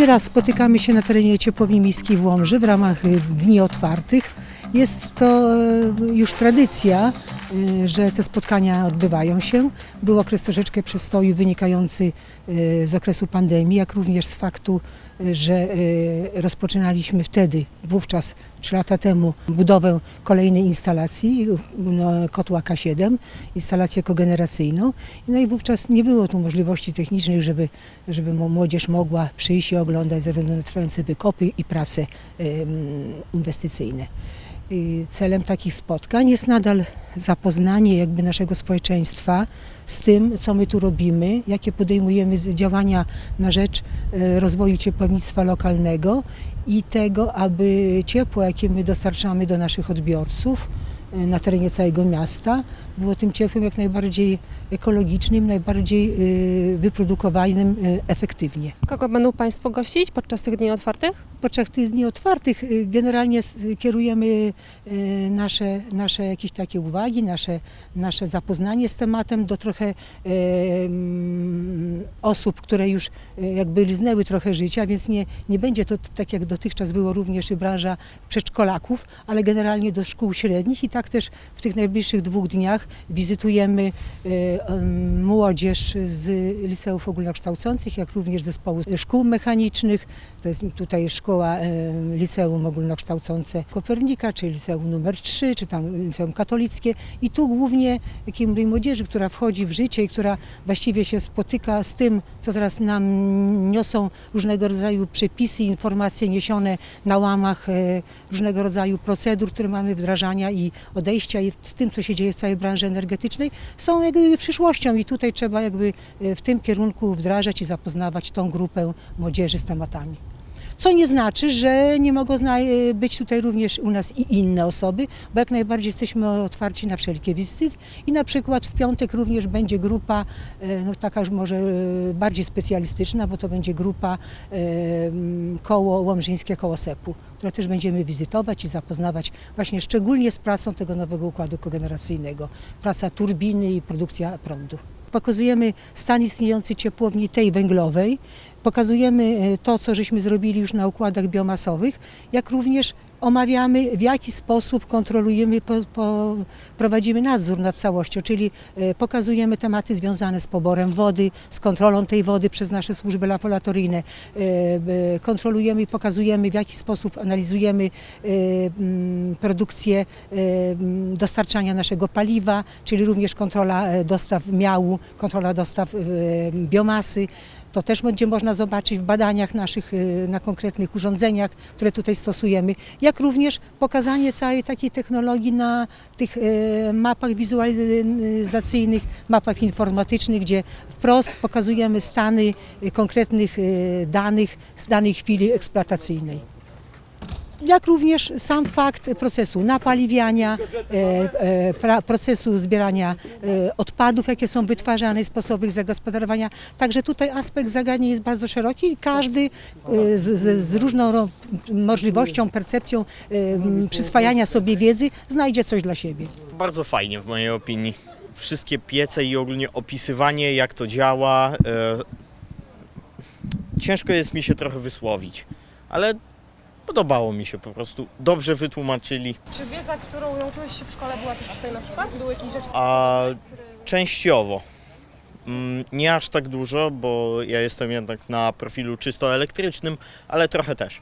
Kolejny raz spotykamy się na terenie Ciepłowni Miejskiej w Łomży w ramach Dni Otwartych. Jest to e, już tradycja, że te spotkania odbywają się. Był okres troszeczkę przestoju wynikający y, z okresu pandemii, jak również z faktu, y, że y, rozpoczynaliśmy wtedy, wówczas 3 lata temu, budowę kolejnej instalacji, no, kotła K7, instalację kogeneracyjną. No i wówczas nie było tu możliwości technicznych, żeby, żeby młodzież mogła przyjść i oglądać ze względu na trwające wykopy i prace inwestycyjne. Celem takich spotkań jest nadal zapoznanie jakby naszego społeczeństwa z tym, co my tu robimy, jakie podejmujemy działania na rzecz e, rozwoju ciepłownictwa lokalnego i tego, aby ciepło, jakie my dostarczamy do naszych odbiorców na terenie całego miasta, było tym ciepłem jak najbardziej ekologicznym, najbardziej e, wyprodukowanym e, efektywnie. Kogo będą Państwo gościć podczas tych dni otwartych? Podczas tych dni otwartych generalnie kierujemy nasze, nasze jakieś takie uwagi, nasze, nasze zapoznanie z tematem do trochę mm, osób, które już jakby liznęły trochę życia, więc nie, nie będzie to tak jak dotychczas było również i branża przedszkolaków, ale generalnie do szkół średnich i tak też w tych najbliższych dwóch dniach wizytujemy em, młodzież z liceów ogólnokształcących, jak również zespołu szkół mechanicznych, to jest tutaj szkoła e, liceum ogólnokształcące Kopernika, czy liceum numer 3, czy tam liceum katolickie. I tu głównie takiej młodzieży, która wchodzi w życie i która właściwie się spotyka z tym, co teraz nam niosą różnego rodzaju przepisy, informacje niesione na łamach e, różnego rodzaju procedur, które mamy wdrażania i odejścia i z tym, co się dzieje w całej branży energetycznej, są jakby przyszłością i tutaj trzeba jakby e, w tym kierunku wdrażać i zapoznawać tą grupę młodzieży z tematami. Co nie znaczy, że nie mogą zna- być tutaj również u nas i inne osoby, bo jak najbardziej jesteśmy otwarci na wszelkie wizyty i na przykład w piątek również będzie grupa, e, no taka już może e, bardziej specjalistyczna, bo to będzie grupa e, koło Łomżyńskie koło SEP-u, które też będziemy wizytować i zapoznawać właśnie szczególnie z pracą tego nowego układu kogeneracyjnego, praca turbiny i produkcja prądu. Pokazujemy stan istniejącej ciepłowni tej węglowej, pokazujemy e, to, co żeśmy zrobili już na układach biomasowych, jak również omawiamy, w jaki sposób kontrolujemy, po, po, prowadzimy nadzór nad całością, czyli e, pokazujemy tematy związane z poborem wody, z kontrolą tej wody przez nasze służby laboratoryjne, e, kontrolujemy i pokazujemy, w jaki sposób analizujemy produkcję dostarczania naszego paliwa, czyli również kontrola dostaw miału, kontrola dostaw biomasy. To też będzie można zobaczyć w badaniach naszych y, na konkretnych urządzeniach, które tutaj stosujemy, jak również pokazanie całej takiej technologii na tych y, mapach wizualizacyjnych, mapach informatycznych, gdzie wprost pokazujemy stany y, konkretnych danych z danej chwili eksploatacyjnej jak również sam fakt procesu napaliwiania, e, e, procesu zbierania e, odpadów, jakie są wytwarzane, sposoby ich zagospodarowania. Także tutaj aspekt zagadnień jest bardzo szeroki i każdy z, z, różną możliwością, percepcją przyswajania sobie wiedzy znajdzie coś dla siebie. Bardzo fajnie w mojej opinii. Wszystkie piece i ogólnie opisywanie jak to działa. Ciężko jest mi się trochę wysłowić, ale podobało mi się po prostu. Dobrze wytłumaczyli. Czy wiedza, którą nauczyłeś się w szkole była też tutaj na przykład? Były jakieś rzeczy, A które... częściowo. Mm, Nie aż tak dużo, bo ja jestem jednak na profilu czysto elektrycznym, ale trochę też.